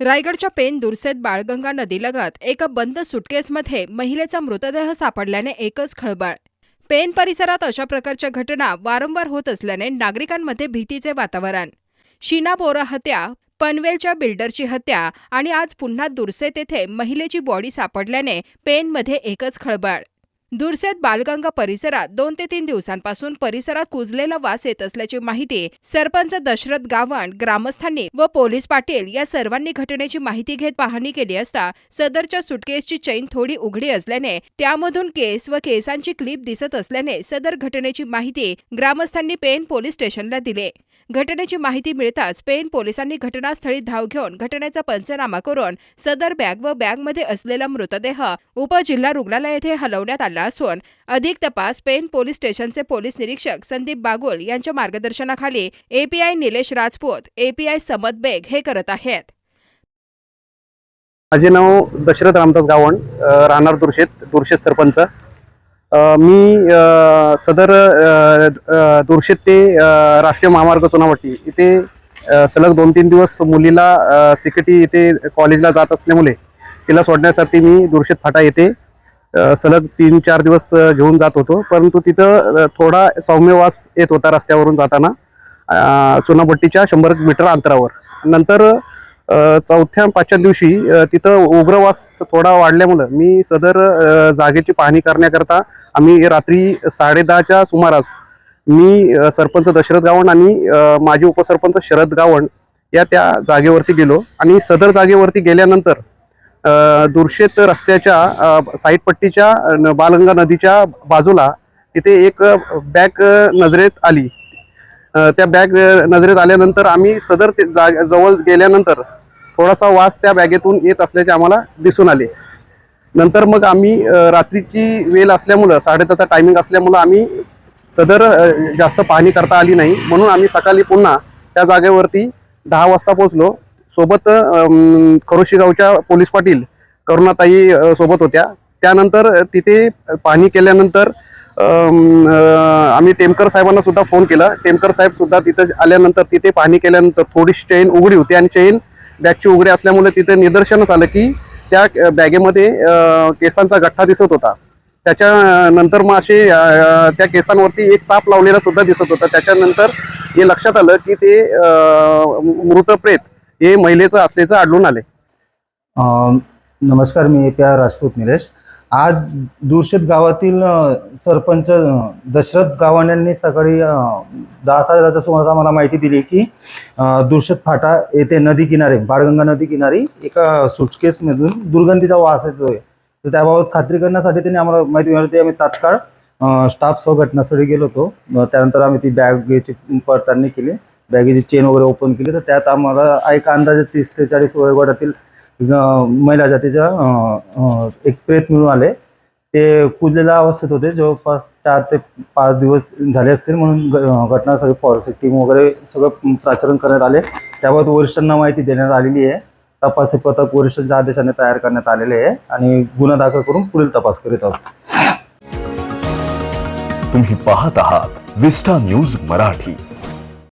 रायगडच्या पेन दुरसेत बाळगंगा नदीलगत एका बंद सुटकेसमध्ये महिलेचा मृतदेह सापडल्याने एकच खळबळ. पेन परिसरात अशा प्रकारच्या घटना वारंवार होत असल्याने नागरिकांमध्ये भीतीचे वातावरण. शीना बोरा हत्या पनवेलच्या बिल्डरची हत्या आणि आज पुन्हा दुरसे येथे महिलेची बॉडी सापडल्याने पेनमध्ये एकच खळबळ. दुर्सेत बालगंगा परिसरात दोन ते तीन दिवसांपासून परिसरात कुजलेला वास येत असल्याची माहिती सरपंच दशरथ गावण ग्रामस्थांनी व पोलीस पाटील या सर्वांनी घटनेची माहिती घेत पाहणी केली असता सदरच्या सुटकेसची चैन थोडी उघडी असल्याने त्यामधून केस व केसांची क्लिप दिसत असल्याने सदर घटनेची माहिती ग्रामस्थांनी पेन पोलीस स्टेशनला दिले. घटनेची माहिती मिळताच पेन पोलिसांनी घटनास्थळी धाव घेऊन घटनेचा पंचनामा करून सदर बॅग व बॅगमध्ये असलेला मृतदेह उपजिल्हा रुग्णालय येथे हलवण्यात आला असून अधिक तपास पेन पोलीस स्टेशनचे पोलीस निरीक्षक संदीप बागुल यांच्या मार्गदर्शनाखाली एपीआय निलेश राजपूत एपीआय समत बेग हे करत आहेत. माझे नाव दशरथ रामदास गावण राहणार दुर्शेत दुर्शेत सरपंच. मी सदर अ, ते राष्ट्रीय महामार्ग चुनावटी इथे सलग दोन तीन दिवस मुलीला सिक्युरिटी इथे कॉलेजला जात असल्यामुळे तिला सोडण्यासाठी मी दुर्शेत फाटा येथे सलग तीन चार दिवस घेऊन जात होतो. परंतु तिथं थोडा सौम्यवास येत होता रस्त्यावरून जाताना चुनापट्टीच्या चुनाभट्टीच्या शंभर मीटर अंतरावर. नंतर चौथ्या पाचव्या दिवशी तिथं उग्रवास थोडा वाढल्यामुळं मी सदर जागेची पाहणी करण्याकरता आम्ही रात्री साडेदहाच्या सुमारास मी सरपंच दशरथ गावण आणि माजी उपसरपंच शरद गावण या त्या जागेवरती गेलो. आणि सदर जागेवरती गेल्यानंतर दुर्शेत रस्त्याच्या साईडपट्टीच्या न- बालगंगा नदीच्या बाजूला तिथे एक बॅग नजरेत आली. त्या बॅग नजरेत आल्यानंतर आम्ही सदर ते जवळ गेल्यानंतर थोडासा वास त्या बॅगेतून येत असल्याचे आम्हाला दिसून आले. नंतर मग आम्ही रात्रीची वेळ असल्यामुळं साडेदहाचा टायमिंग असल्यामुळं आम्ही सदर जास्त पाहणी करता आली नाही. म्हणून आम्ही सकाळी पुन्हा त्या जागेवरती दहा वाजता पोहोचलो. सोबत अम, खरोशी गावच्या पोलीस पाटील करुणाताई सोबत होत्या. त्यानंतर तिथे पाहणी केल्यानंतर आम्ही टेमकर साहेबांना सुद्धा फोन केला. टेमकर साहेब सुद्धा तिथं आल्यानंतर तिथे पाहणी केल्यानंतर थोडीशी चेन उघडी होती आणि चेन बॅगची उघडी असल्यामुळे तिथे निदर्शनच आलं की त्या बॅगेमध्ये केसांचा गठ्ठा दिसत होता. त्याच्यानंतर मग असे त्या केसांवरती एक साप लावलेला सुद्धा दिसत होता. त्याच्यानंतर हे लक्षात आलं की ते मृत प्रेत हे महिलेचं असल्याचं आढळून आले. नमस्कार मी A P R Rajput Nilesh. आज दूषित गावातील सरपंच दशरथ गावण्यांनी सकाळी दहा साडेदहाच्या सुमारास आम्हाला माहिती दिली की दूषित फाटा येथे नदी किनारे बाळगंगा नदी किनारी एका सुटकेसमधून दुर्गंधीचा वास येतोय. तर त्याबाबत खात्री करण्यासाठी त्यांनी आम्हाला माहिती मिळाली. आम्ही तात्काळ स्टाफसह घटनास्थळी गेलो होतो. त्यानंतर आम्ही ती बॅगेची पडताळणी केली. बॅगेची चेन वगैरे ओपन केली. तर त्यात आम्हाला एक अंदाजे तीस ते चाळीस वयोगटातील महिला जातीचा एक प्रेत मिळून आले. ते कुजलेल्या अवस्थेत होते. जवळपास चार ते पाच दिवस झाले असतील म्हणून घटना सगळी फॉरेन्सिक टीम वगैरे सगळं प्राचरण करण्यात आले. त्याबाबत वरिष्ठांना माहिती देण्यात आलेली आहे. तपासी पथक वरिष्ठांच्या आदेशाने तयार करण्यात आलेले आहे आणि गुन्हा दाखल करून पुढील तपास करीत आहोत. तुम्ही पाहत आहात विस्टा न्यूज मराठी.